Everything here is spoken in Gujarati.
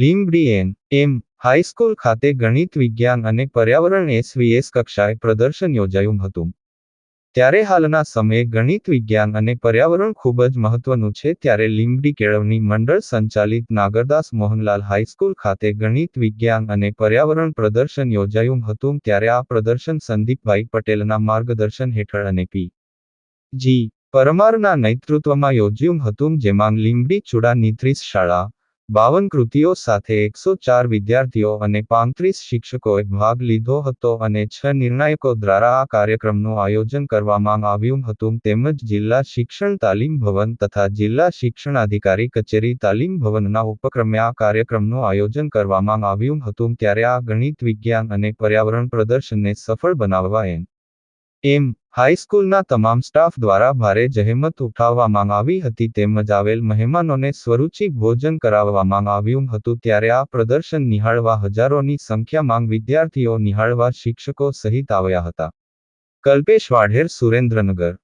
લીંબડી એન એમ હાઈસ્કૂલ ખાતે ગણિત વિજ્ઞાન અને પર્યાવરણ એસવીએસ કક્ષાએ પ્રદર્શન યોજાયું હતું. ત્યારે હાલના સમયે ગણિત વિજ્ઞાન અને પર્યાવરણ ખૂબ જ મહત્વનું છે ત્યારે લીંબડી કેળવણી મંડળ સંચાલિત નાગરદાસ મોહનલાલ હાઈસ્કૂલ ખાતે ગણિત વિજ્ઞાન અને પર્યાવરણ પ્રદર્શન યોજાયું હતું ત્યારે આ પ્રદર્શન સંદીપભાઈ પટેલના માર્ગદર્શન હેઠળ અને પી. જી. પરમારના નેતૃત્વમાં યોજ્યું હતું જેમાં લીંબડી ચુડાની ત્રીસ શાળા બાવન કૃતિઓ સાથે એકસો ચાર વિદ્યાર્થીઓ અને પાંત્રીસ શિક્ષકોએ ભાગ લીધો હતો અને છ નિર્ણાયકો દ્વારા આ કાર્યક્રમનું આયોજન કરવામાં આવ્યું હતું. તેમજ જિલ્લા શિક્ષણ તાલીમ ભવન તથા જિલ્લા શિક્ષણાધિકારી કચેરી તાલીમ ભવનના ઉપક્રમે આ કાર્યક્રમનું આયોજન કરવામાં આવ્યું હતું. ત્યારે આ ગણિત વિજ્ઞાન અને પર્યાવરણ પ્રદર્શનને સફળ બનાવવા એન એમ હાઈસ્કૂલના તમામ સ્ટાફ દ્વારા ભારે જહેમત ઉઠાવવામાં આવી હતી તેમજ આવેલ મહેમાનોને સ્વરૂચિ ભોજન કરાવવામાં આવ્યું હતું ત્યારે આ પ્રદર્શન નિહાળવા હજારોની સંખ્યામાં વિદ્યાર્થીઓ નિહાળવા શિક્ષકો સહિત આવ્યા હતા. કલ્પેશ વાઢેર, સુરેન્દ્રનગર.